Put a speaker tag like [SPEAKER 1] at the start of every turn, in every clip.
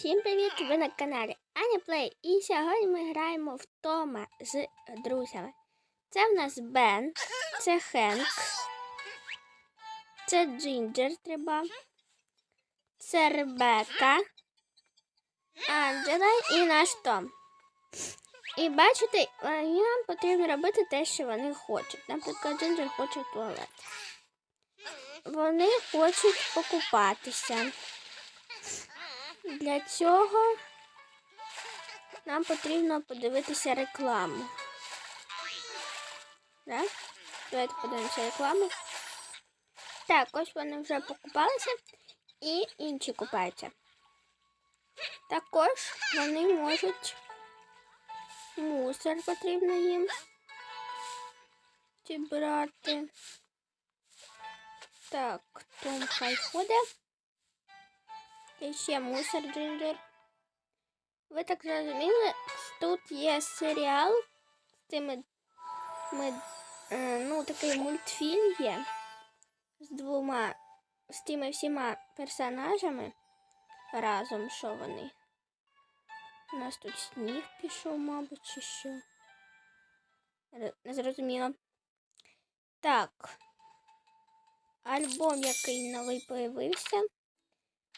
[SPEAKER 1] Всім привіт! Ви на каналі Аня. І сьогодні ми граємо в Тома з друзями. Це в нас Бен, це Хенк, це Джинджер треба, це Ребека, Анджела і наш Том. І бачите, е, їм потрібно робити те, що вони хочуть. Наприклад, Джинджер хоче туалет. Вони хочуть покупатися. Для цього нам потрібно подивитися рекламу. Да? Давайте подивимося рекламу. Так, ось вони вже покупалися і інші купаються. Також вони можуть мусор потрібно їм зібрати. Так, Том хай ходить. І ще мусор джинджер. Ви так зрозуміли, тут є серіал з тими, ми, е, ну, такий мультфільм є з двома, з тими всіма персонажами разом, що вони. У нас тут сніг пішов, мабуть, чи що. Не зрозуміло. Так. Альбом, який новий появився.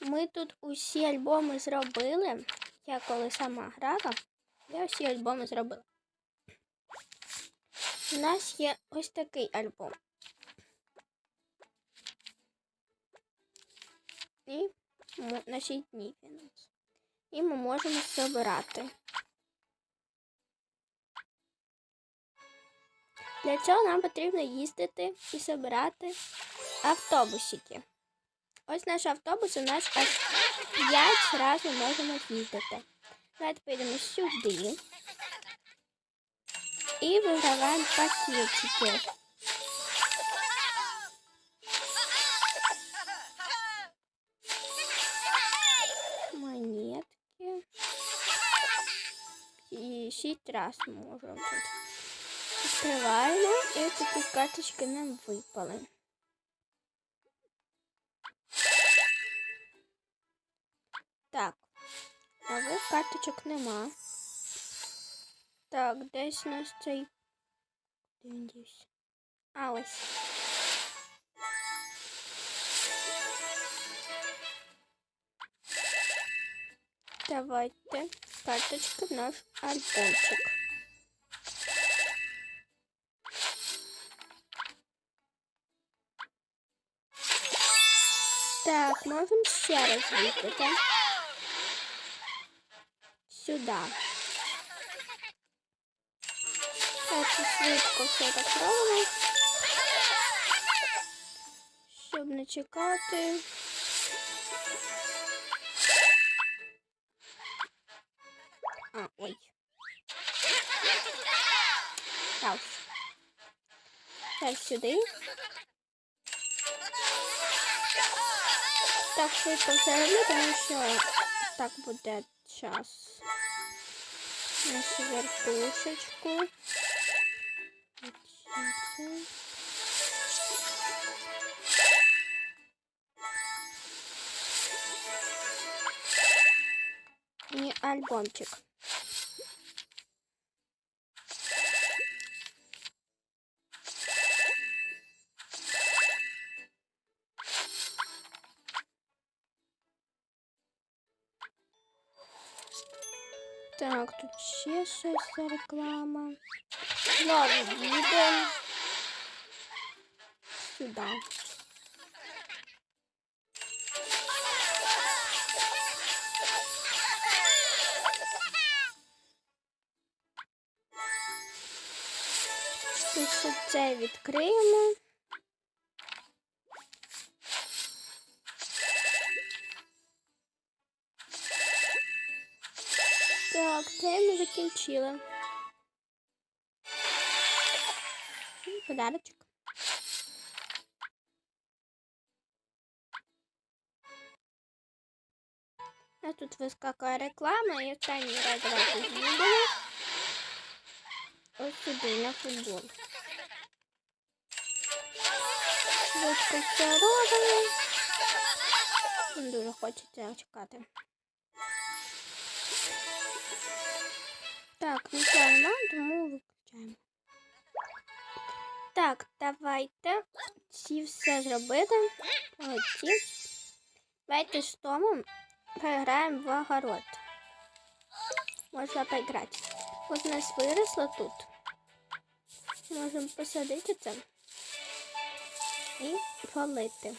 [SPEAKER 1] Ми тут усі альбоми зробили. Я коли сама грала, я всі альбоми зробила. У нас є ось такий альбом. І мо- на 6 він. І ми можемо збирати. Для цього нам потрібно їздити і збирати автобусики. Ось наш автобус, у нас аж 5 разів можемо їздити. Давайте поїдемо сюди. І виграваємо пакетики. Монетки. І 6 раз можемо тут. Відкриваємо і такі карточки нам випали. Так, нових карточок нема. Так, десь у нас цей. Де він дівся? А, ось. Давайте карточки в наш альбомчик. Так, можемо ще раз їздити. Сюди. Так, швидко все так робимо. Щоб не чекати. А, ой. Так. Так, сюди. Так швидко все роблю, тому що так буде час. Нашу вертушечку. І альбомчик. Так, тут ще щось реклама. Знову їдемо сюди. Ще це відкриємо. Ми закінчили. І Подарочок. А тут вискакує реклама і останній раз давайте з'їдемо. Ось сюди на футбол. Швидко все робимо. Дуже хочеться чекати. Так, нічого немає, тому виключаємо. Так, давайте ці все зробити. Молодці. Давайте з Томом поіграємо в огород. Можна поіграти. От у нас виросло тут. Можемо посадити це і полити.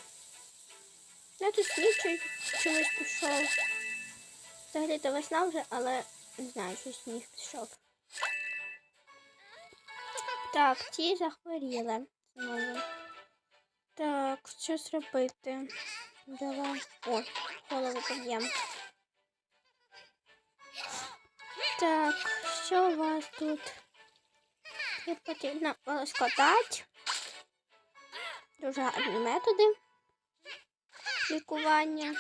[SPEAKER 1] Я тут сніг чуть- чомусь пішов. Взагалі то весна вже, але не знаю, що сніг пішов. Так, ті захворіли знову. Так, що зробити? Давай. О, голову поб'ємо. Так, що у вас тут? Тут потрібно розкатати. Дуже гарні методи лікування.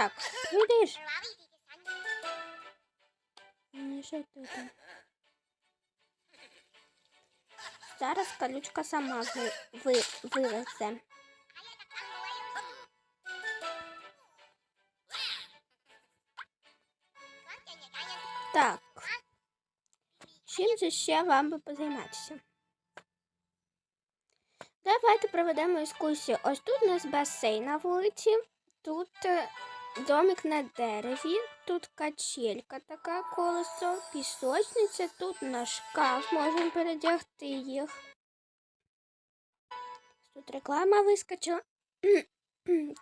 [SPEAKER 1] Так, видиш? Ну, Що тут? Зараз колючка сама ви, ви, вилезе. Так. Чим же ще вам би позайматися? Давайте проведемо екскурсію. Ось тут у нас басейн на вулиці, тут е, домик на дереві, тут качелька така колесо, пісочниця, тут на шкаф можемо передягти їх. Тут реклама вискочила.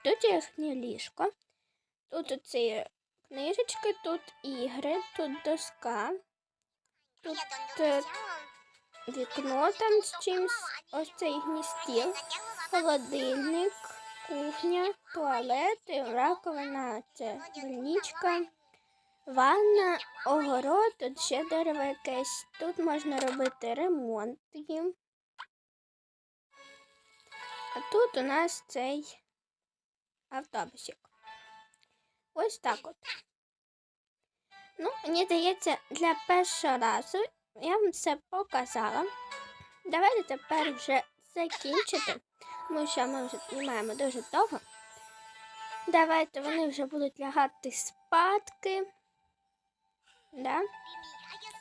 [SPEAKER 1] Тут їхнє ліжко. Тут оці книжечки, тут ігри, тут доска, тут е, вікно там з чимсь, ось цей їхній стіл, холодильник, кухня, туалет, раковина, це больничка, ванна, огород, тут ще дерево якесь. Тут можна робити ремонт. А тут у нас цей автобусик. Ось так от. Ну, мені здається, для першого разу я вам все показала. Давайте тепер вже закінчити, тому що ми вже знімаємо дуже довго. Давайте вони вже будуть лягати спадки. Да?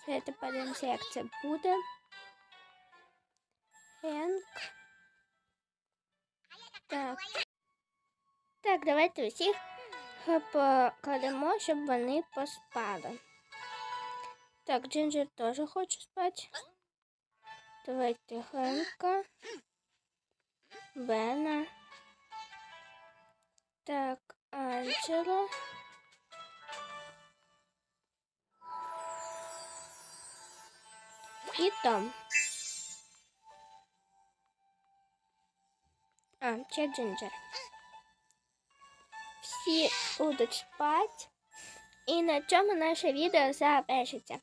[SPEAKER 1] Давайте подивимося, як це буде. Хенк. Так. Так, давайте усіх покладемо, щоб вони поспали. Так, Джинджер теж хоче спати. Давайте Хенка. Бена. Так, Анджела. І Том. А, ще Джинджер. Всі будуть спати. І на цьому наше відео завершиться.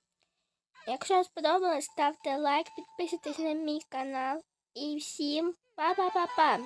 [SPEAKER 1] Якщо вам сподобалось, ставте лайк, підписуйтесь на мій канал. І всім 八八八半